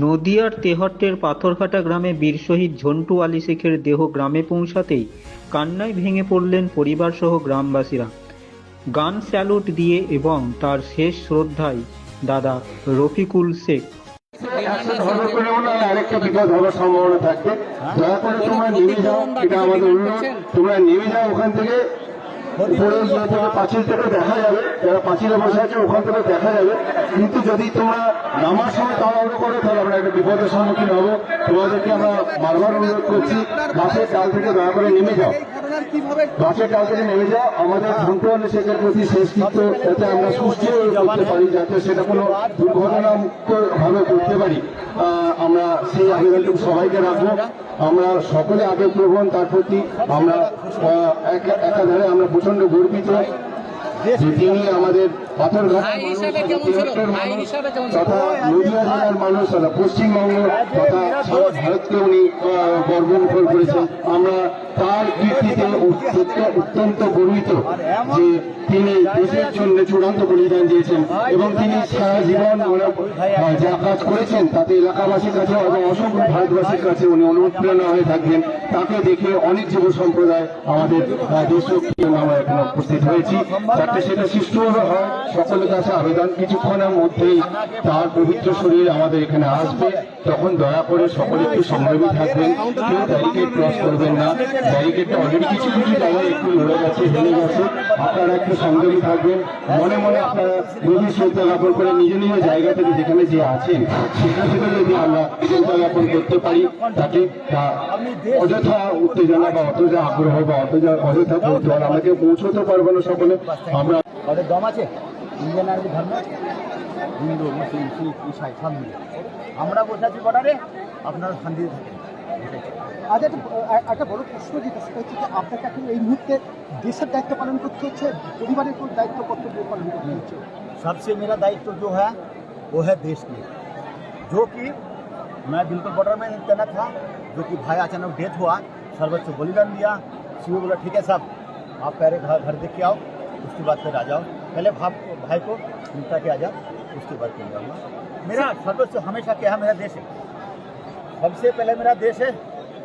নদিয়ার তেহট্টের পাথরঘাটা গ্রামে বীর শহীদ ঝন্টু আলী শেখের দেহ গ্রামে পৌঁছাতেই কান্নায় ভেঙে পড়লেন পরিবারসহ গ্রামবাসীরা। গান স্যালুট দিয়ে এবং তার শেষ শ্রদ্ধায় দাদা রফিকুল শেখ। আরেকটা বিপদ হওয়ার সম্ভাবনা থাকবে দয়া করে তোমরা যাও এটা আমাদের তোমরা নেমে যাও ওখান থেকে পাঁচিল থেকে দেখা যাবে যারা পাঁচিলে বসে আছে ওখান থেকে দেখা যাবে কিন্তু যদি তোমরা নামার সময় করো তাহলে আমরা একটা বিপদের সম্মুখীন হব তোমাদেরকে আমরা বারবার অনুরোধ করছি বাসের ডাল থেকে দয়া করে নেমে যাও। আমাদের শেখের প্রতি যাতে আমরা সুস্থ পারি, যাতে সেটা কোনো দুর্ঘটনামুক্তভাবে পারি। আমরা সেই আবেদনটুকু সবাইকে রাখব। আমরা সকলে আবেগপ্রবণ তার প্রতি আমরা একাধারে আমরা প্রচণ্ড গর্বিত তিনি আমাদের তথা নদীয়া জেলার মানুষ তথা পশ্চিমবঙ্গ তথা সারা ভারতকে উনি আহ, করেছেন। আমরা তার কীর্তিতে অত্যন্ত- গর্বিত যে তিনি দেশের জন্য চূড়ান্ত বলিদান দিয়েছেন এবং তিনি সারা জীবন যা কাজ করেছেন তাতে এলাকাবাসীর কাছে এবং অসংখ্য ভারতবাসীর কাছে উনি অনুপ্রেরণা হয়ে থাকবেন। তাকে দেখে অনেক যুব সম্প্রদায় আমাদের আমরা এখানে উপস্থিত হয়েছি। যাতে সেটা সুষ্ঠুভাবে হয় সকলের কাছে আবেদন কিছুক্ষণের মধ্যেই তার পবিত্র শরীর আমাদের এখানে আসবে। তখন দয়া করে সকলে একটু সংগ্রামী থাকবেন, কেউ ব্যারিকেড ক্রস করবেন না। ব্যারিকেডটা অলরেডি কিছু কিছু জায়গায় একটু লড়ে গেছে, হেলে গেছে। আপনারা একটু সংগ্রামী থাকবেন। মনে মনে আপনারা গভীর শ্রদ্ধা জ্ঞাপন করে নিজ নিজ জায়গা থেকে যেখানে যে আছেন, সেখান থেকে যদি আমরা শ্রদ্ধা জ্ঞাপন করতে পারি, তাতে তা অযথা উত্তেজনা বা অযথা আগ্রহ বা অযথা অযথা কৌতূহল আমাকে পৌঁছতে পারব না সকলে। আমরা দম আছে? ইন্ডিয়ান আর্মি ধর্ম হিন্দু মুসলিম শিখ ইসাই সব মিলে আমরা বসে আছি বর্ডারে আপনারা শান্তিতে থাকেন আজ একটা আ- একটা বড় প্রশ্ন যেটা সেটা হচ্ছে যে আপনাকে এখন এই মুহূর্তে দেশের দায়িত্ব পালন করতে হচ্ছে পরিবারের কোন দায়িত্ব কর্তব্য পালন করতে হচ্ছে सबसे मेरा दायित्व जो है वो है देश के लिए जो कि मैं बिल्कुल बॉर्डर में तैनात था जो कि भाई अचानक डेथ हुआ सर्वोच्च बलिदान दिया सीओ बोला ठीक है साहब आप पहले घर घर देख के आओ उसके बाद फिर आ जाओ पहले भाप भाई को हिंसा के जा उसके बाद करूँगा मेरा सर्वोच्च हमेशा क्या है मेरा देश है। सबसे पहले मेरा देश है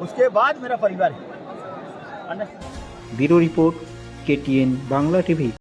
उसके बाद मेरा परिवार है। Bureau report K T N Bangla TV.